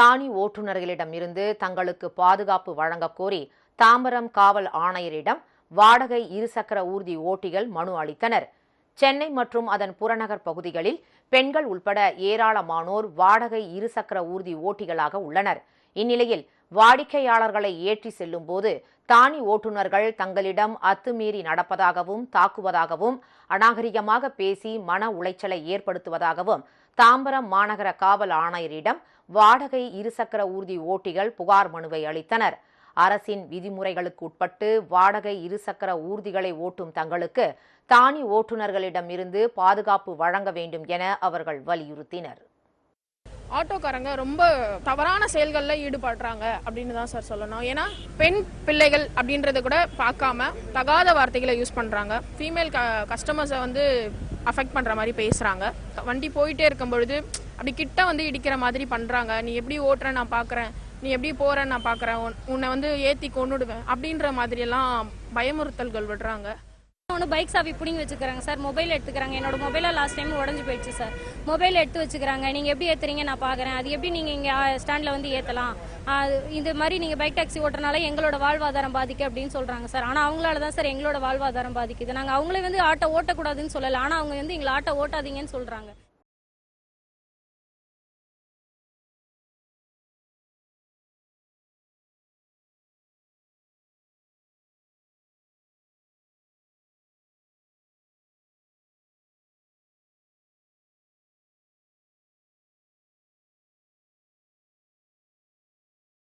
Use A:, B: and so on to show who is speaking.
A: தானி ஓட்டுநர்களிடம் இருந்து தங்களுக்கு பாதுகாப்பு வழங்கக் கோரி தாம்பரம் காவல் ஆணையரிடம் வாடகை இருசக்கர ஊர்தி ஓட்டிகள் மனு அளித்தனர். சென்னை மற்றும் அதன் புறநகர் பகுதிகளில் பெண்கள் உள்பட ஏராளமானோர் வாடகை இருசக்கர ஊர்தி ஓட்டிகளாக உள்ளனர். இந்நிலையில் வாடிக்கையாளர்களை ஏற்றி செல்லும் போது தானி ஓட்டுநர்கள் தங்களிடம் அத்துமீறி நடப்பதாகவும் தாக்குவதாகவும் அநாகரிகமாக பேசி மன உளைச்சலை ஏற்படுத்துவதாகவும் தாம்பரம் மாநகர காவல் ஆணையரிடம் வாடகை இருசக்கர ஊர்தி ஓட்டிகள் புகார் மனுவை அளித்தனர். அரசின் விதிமுறைகளுக்கு உட்பட்டு வாடகை இருசக்கர ஊர்திகளை ஓட்டும் தங்களுக்கு தானி ஓட்டுநர்களிடமிருந்து பாதுகாப்பு வழங்க வேண்டும் என அவர்கள் வலியுறுத்தினர்.
B: ஆட்டோக்காரங்க ரொம்ப தவறான செயல்களில் ஈடுபடுறாங்க அப்படின்னு தான் சார் சொல்லணும். ஏன்னா பெண் பிள்ளைகள் அப்படின்றத கூட பார்க்காம தகாத வார்த்தைகளை யூஸ் பண்ணுறாங்க ஃபீமேல் க கஸ்டமர்ஸை வந்து அஃபெக்ட் பண்ணுற மாதிரி பேசுகிறாங்க வண்டி போயிட்டே இருக்கும் பொழுது அப்படி கிட்ட வந்து இடிக்கிற மாதிரி பண்ணுறாங்க நீ எப்படி ஓட்டுற? நான் பார்க்குறேன் நீ எப்படி போற நான் பார்க்குறேன் உன்னை வந்து ஏற்றி கொண்டுடுவேன் அப்படின்ற மாதிரியெல்லாம் பயமுறுத்தல்கள் விடுறாங்க.
C: ஒன்று பைக் சாவி பிடிங்கி வச்சுக்கிறாங்க சார். மொபைல் எடுத்துக்கிறாங்க. என்னோட மொபைலாக லாஸ்ட் டைம் உடஞ்சி போயிடுச்சு சார். மொபைல் எடுத்து வச்சுக்கிறாங்க. நீங்கள் எப்படி ஏற்றுறீங்க நான் பார்க்குறேன் அது எப்படி நீங்கள் இங்கே ஸ்டாண்டில் வந்து ஏற்றலாம் இந்த மாதிரி நீங்கள் பைக் டாக்ஸி ஓட்டுறனால எங்களோட வாழ்வாதாரம் பாதிக்கு அப்படின்னு சொல்கிறாங்க சார். ஆனால் அவங்களால தான் சார் எங்களோட வாழ்வாதாரம் பாதிக்குது. நாங்கள் அவங்களே வந்து ஆட்டோ ஓட்டக்கூடாதுன்னு சொல்லலை. ஆனால் அவங்க வந்து எங்களை ஆட்டோ ஓட்டாதீங்கன்னு சொல்கிறாங்க